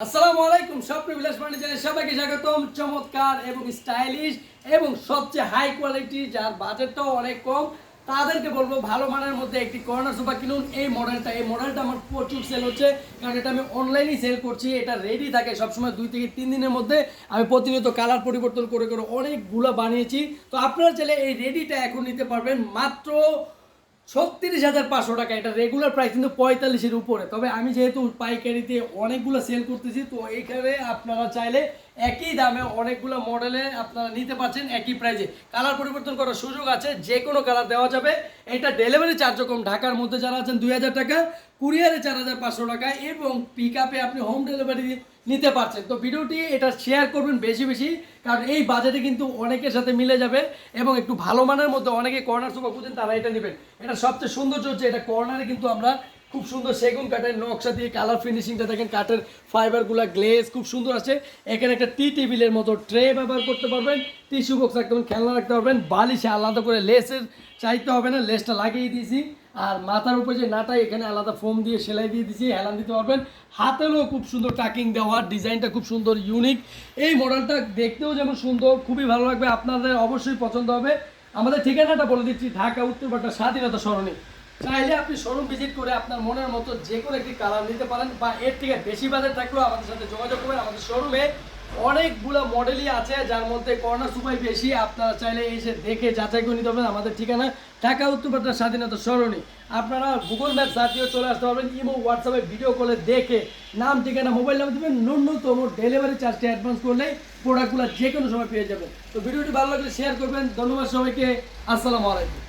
আসসালামু আলাইকুম, স্বপ্ন বিলাস পান্ডে সবাইকে স্বাগতম। চমৎকার এবং স্টাইলিশ এবং সবচেয়ে হাই কোয়ালিটি যার বাজেটটাও অনেক কম, তাদেরকে বলব ভালো মানের মধ্যে একটি কর্নার সোফা কিনুন। এই মডেলটা এই মডেলটা আমার প্রচুর সেল হচ্ছে, কারণ এটা আমি অনলাইনেই সেল করছি, এটা রেডি থাকে সবসময় দুই থেকে তিন দিনের মধ্যে। আমি প্রতিনিয়ত কালার পরিবর্তন করে করে অনেকগুলো বানিয়েছি। তো আপনারা চাইলে এই রেডিটা এখন নিতে পারবেন মাত্র ছত্রিশ হাজার পাঁচশো টাকা। এটা রেগুলার প্রাইস কিন্তু পঁয়তাল্লিশের উপরে। তবে আমি যেহেতু পাইকারিতে অনেকগুলো সেল করতেছি, তো এইখানে আপনারা চাইলে একই দামে অনেকগুলো মডেলে আপনারা নিতে পারছেন একই প্রাইজে কালার পরিবর্তন করার সুযোগ আছে যে কোনো কালার দেওয়া যাবে। এটা ডেলিভারি চার্জ কম। ঢাকার মধ্যে যারা আছেন দুই হাজার টাকা কুরিয়ারে চার হাজার পাঁচশো টাকা এবং পিক আপে আপনি হোম ডেলিভারি নিতে পারছেন। তো ভিডিওটি এটা শেয়ার করবেন বেশি বেশি, কারণ এই বাজেটে কিন্তু অনেকের সাথে মিলে যাবে এবং একটু ভালো মানের মধ্যে অনেকে কর্নার সোফা খুঁজেন, তারা এটা নেবেন। এটা সবচেয়ে সৌন্দর্য হচ্ছে এটা কর্নারে কিন্তু আমরা খুব সুন্দর সেগুন কাঠের নকশা দিয়ে কালার ফিনিশিংটা দেখেন, কাঠের ফাইবারগুলো গ্লেজ খুব সুন্দর আছে। এখানে একটা টি টেবিলের মতো ট্রে ব্যবহার করতে পারবেন টিস্যু বক্স পারবেন, খেলনা রাখতে পারবেন, বালিশে আলাদা করে লেসের চাইতে হবে না লেসটা লাগিয়ে দিয়েছি। আর মাথার উপরে যে নাটা এখানে আলাদা ফোম দিয়ে সেলাই দিয়ে দিয়েছি, হেলান দিতে পারবেন। হাতেরও খুব সুন্দর টাকিং দেওয়া, ডিজাইনটা খুব সুন্দর ইউনিক এই মডেলটা দেখতেও যেমন সুন্দর, খুবই ভালো লাগবে, আপনাদের অবশ্যই পছন্দ হবে। আমাদের ঠিকানাটা বলে দিচ্ছি, ঢাকা, উত্তরপাড়া, স্বাধীনতা সরণি। চাইলে আপনি শোরুম ভিজিট করে আপনার মনের মতো যে কোনো একটি কালার নিতে পারেন বা এর থেকে বেশি বাজেট থাকলেও আমাদের সাথে যোগাযোগ করবেন। আমাদের শোরুমে অনেকগুলো মডেলই আছে, যার মধ্যে কর্নার সুপাই বেশি। আপনারা চাইলে এসে দেখে যাচাই করে নিতে পারবেন। আমাদের ঠিকানা ঢাকা উত্তরপাড়া স্বাধীনতা সরণি আপনারা গুগল ম্যাপ সার্চিও চলে আসতে পারবেন, ইমো হোয়াটসঅ্যাপে ভিডিও কলে দেখে নাম, ঠিকানা মোবাইল নাম্বার দেবেন। ন্যূনতম ডেলিভারি চার্জটা অ্যাডভান্স করলেই প্রোডাক্টগুলো যে কোনো সময় পেয়ে যাবেন। তো ভিডিওটি ভালো লাগলে শেয়ার করবেন। ধন্যবাদ সবাইকে। আসসালামু আলাইকুম।